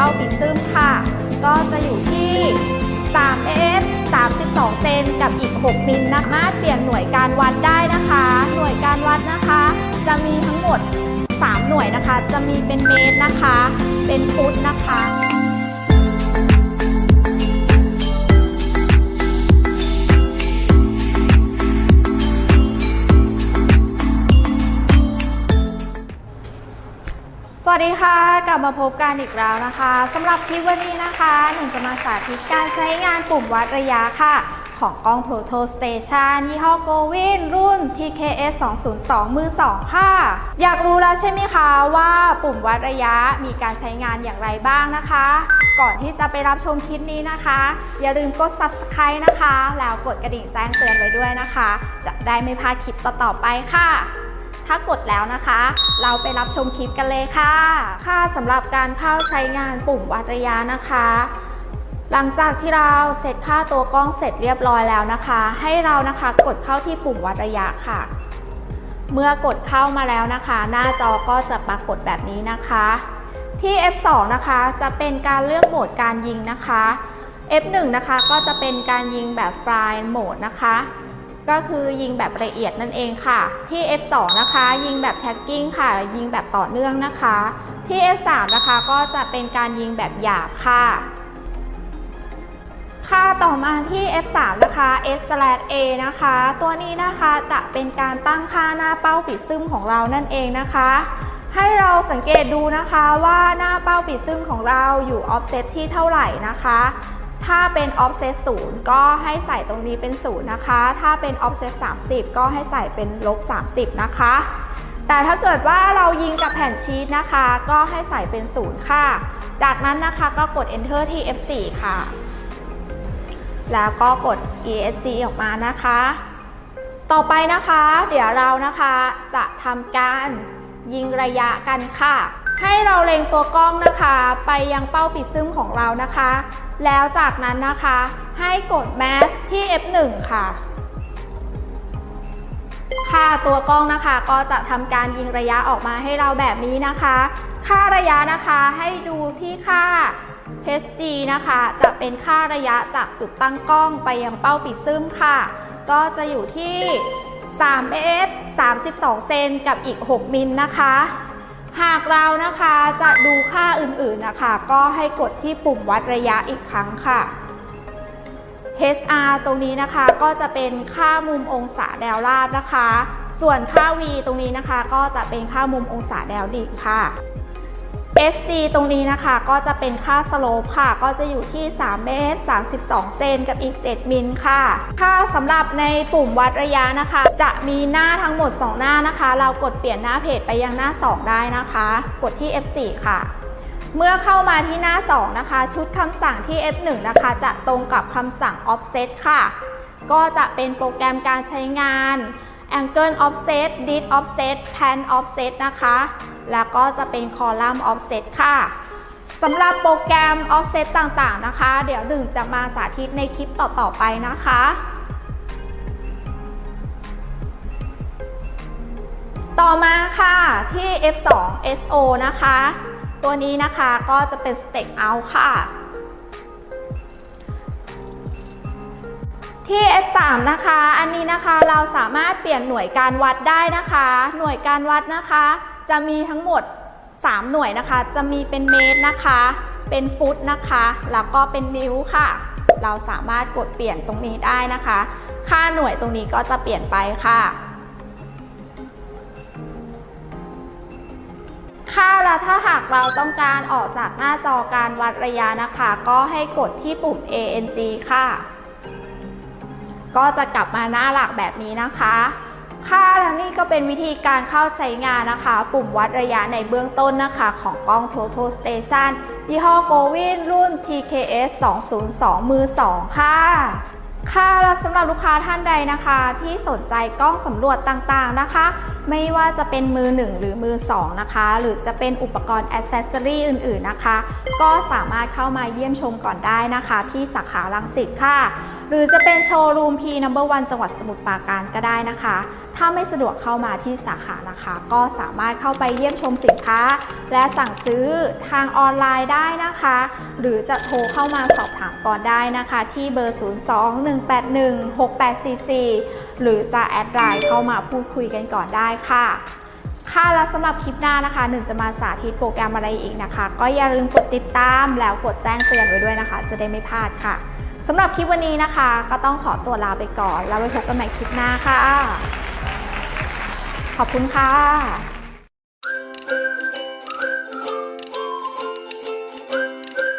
เป้าปิดซึมค่ะ ก็จะอยู่ที่3 f 32 เซนกับอีก 6 มิลนะสามาเปลี่ยนหน่วยการวัดได้นะคะ หน่วยการวัดนะคะ จะมีทั้งหมด 3 หน่วยนะคะ จะมีเป็นเมตรนะคะ เป็นฟุตนะคะ กลับมาพบกันอีกแล้วนะคะสำหรับคลิปวันนี้นะคะหนึ่งจะมาสาธิตการใช้งานปุ่มวัดระยะค่ะ ของกล้อง Total Station ยี่ห้อ Govin รุ่น TKS 202มือ2ค่ะ อยากรู้แล้วใช่ไหมคะว่าปุ่มวัดระยะมีการใช้งานอย่างไรบ้างนะคะ ก่อนที่จะไปรับชมคลิปนี้นะคะ อย่าลืมกด Subscribe นะคะ แล้วกดกระดิ่งแจ้งเตือนไว้ด้วยนะคะ จะได้ไม่พลาดคลิปต่อๆไปค่ะ ถ้ากดแล้วนะคะ เราไปรับชมคลิปกันเลยค่ะ ค่ะสำหรับการเข้าใช้งานปุ่มวัดระยะนะคะ หลังจากที่เราเสร็จค่าตัวกล้องเสร็จเรียบร้อยแล้วนะคะ ให้เรานะคะกดเข้าที่ปุ่มวัดระยะค่ะ เมื่อกดเข้ามาแล้วนะคะ หน้าจอก็จะปรากฏแบบนี้นะคะ ที่ F2 นะคะจะเป็นการเลือกโหมดการยิงนะคะ F1 นะคะก็จะเป็นการยิงแบบฟลายโหมดนะคะ ก็คือยิงแบบละเอียดนั่นเองค่ะ ที่ F2 นะคะ ยิงแบบแท็กกิ้งค่ะ ยิงแบบต่อเนื่องนะคะ ที่ F3 นะคะก็จะเป็นการยิงแบบหยาบค่ะค่าต่อมาที่ F3 นะคะ S/A นะคะ ตัวนี้นะคะจะเป็นการตั้งค่าหน้าเป้าปิดซึมของเรานั่นเองนะคะ ให้เราสังเกตดูนะคะว่าหน้าเป้าปิดซึมของเราอยู่ offset ที่เท่าไหร่นะคะ ถ้าเป็น offset 0 ก็ให้ใส่ตรงนี้เป็น 0 นะคะ ถ้าเป็น offset 30 ก็ให้ใส่เป็นลบ 30 นะคะ แต่ถ้าเกิดว่าเรายิงกับแผ่นชีตนะคะ ก็ให้ใส่เป็น 0 ค่ะ จากนั้นนะคะก็กด enter ที่ F4 ค่ะ แล้วก็กด ESC ออกมานะคะ ต่อไปนะคะ เดี๋ยวเรานะคะจะทำการ ยิงระยะกันค่ะ ให้เราเล็งตัวกล้องนะคะ ไปยังเป้าปิดซึมของเรานะคะ แล้วจากนั้นนะคะ ให้กด Mask ที่ F1 ค่ะค่าตัวกล้องนะคะก็จะทำการยิงระยะออกมาให้เราแบบนี้นะคะ ค่าระยะนะคะให้ดูที่ค่า HD นะคะ จะเป็นค่าระยะจากจุดตั้งกล้องไปยังเป้าปิดซึมค่ะ ก็จะอยู่ที่ 3เมตร32 เซนกับอีก 6 มิลนะคะ หากเรานะคะจะดูค่าอื่นๆนะคะ ก็ให้กดที่ปุ่มวัดระยะอีกครั้งค่ะ HR ตรงนี้นะคะก็จะเป็นค่ามุมองศาแนวราบนะคะ ส่วนค่า V ตรงนี้นะคะ ก็จะเป็นค่ามุมองศาแนวดิ่งค่ะ SD ตรงนี้นะคะก็จะเป็นค่าสโลปค่ะ ก็จะอยู่ที่ 3 เมตร 32 เซนกับอีก 7 มิลค่ะ ค่าสำหรับในปุ่มวัดระยะนะคะ จะมีหน้าทั้งหมด 2 หน้านะคะ เรากดเปลี่ยนหน้าเพจไปยังหน้า 2 ได้นะคะ กดที่ F4 ค่ะ เมื่อเข้ามาที่หน้า 2 นะคะ ชุดคำสั่งที่ F1 นะคะ จะตรงกับคำสั่ง offset ค่ะ ก็จะเป็นโปรแกรมการใช้งาน angle offset did offset pan offset นะคะ แล้วก็จะเป็น column offset ค่ะสำหรับโปรแกรม offset ต่างๆนะคะ เดี๋ยวดึงจะมาสาธิตในคลิปต่อๆไปนะคะต่อมาค่ะที่ F2 SO นะคะ ตัวนี้นะคะก็จะเป็น Step Out ค่ะ ที่ F3 นะคะ อันนี้นะคะเราสามารถเปลี่ยนหน่วยการวัดได้นะคะ หน่วยการวัดนะคะ จะมีทั้งหมด 3 หน่วยนะคะ จะมีเป็นเมตรนะคะ เป็นฟุตนะคะ แล้วก็เป็นนิ้วค่ะ เราสามารถกดเปลี่ยนตรงนี้ได้นะคะ ค่าหน่วยตรงนี้ก็จะเปลี่ยนไปค่ะ ค่ะแล้วถ้าหากเราต้องการออกจากหน้าจอการวัดระยะนะคะ ก็ให้กดที่ปุ่ม ANG ค่ะ ก็จะกลับมาหน้าหลักแบบนี้นะคะ ค่ะและนี่ก็เป็นวิธีการเข้าใช้งานนะคะ ปุ่มวัดระยะในเบื้องต้นนะคะ ของกล้อง Total Station ยี่ห้อ Govin รุ่น TKS 202 มือ 2 ค่ะค่ะและสำหรับลูกค้าท่านใดนะคะ ที่สนใจกล้องสำรวจต่างๆนะคะ ไม่ว่าจะเป็นมือ 1 หรือมือ 2 นะคะ หรือจะเป็นอุปกรณ์อ c เซสซอรีอื่นๆนะคะ ก็สามารถเข้ามาเยี่ยมชมก่อนได้นะคะ ที่สาขาลังสิตค่ะ หรือจะเป็นโชว์รูม P Number 1จังหวัดสมุทรปราการก็ได้นะคะ ถ้าไม่สะดวกเข้ามาที่สาขานะคะ ก็สามารถเข้าไปเยี่ยมชมสินค้า และสั่งซื้อทางออนไลน์ได้นะคะ หรือจะโทรเข้ามาสอบถามก่อนได้นะคะ ที่เบอร์ 02-181-6844 หรือจะแอดไลน์เข้ามาพูดคุยกันก่อนได้ค่ะค่ะแล้วสำหรับคลิปหน้านะคะหนึ่งจะมาสาธิตโปรแกรมอะไรอีกนะคะ ก็อย่าลืมกดติดตามแล้วกดแจ้งเตือนไว้ด้วยนะคะ จะได้ไม่พลาดค่ะ สำหรับคลิปวันนี้นะคะ ก็ต้องขอตัวลาไปก่อน แล้วไว้พบกันใหม่คลิปหน้าค่ะ ขอบคุณค่ะ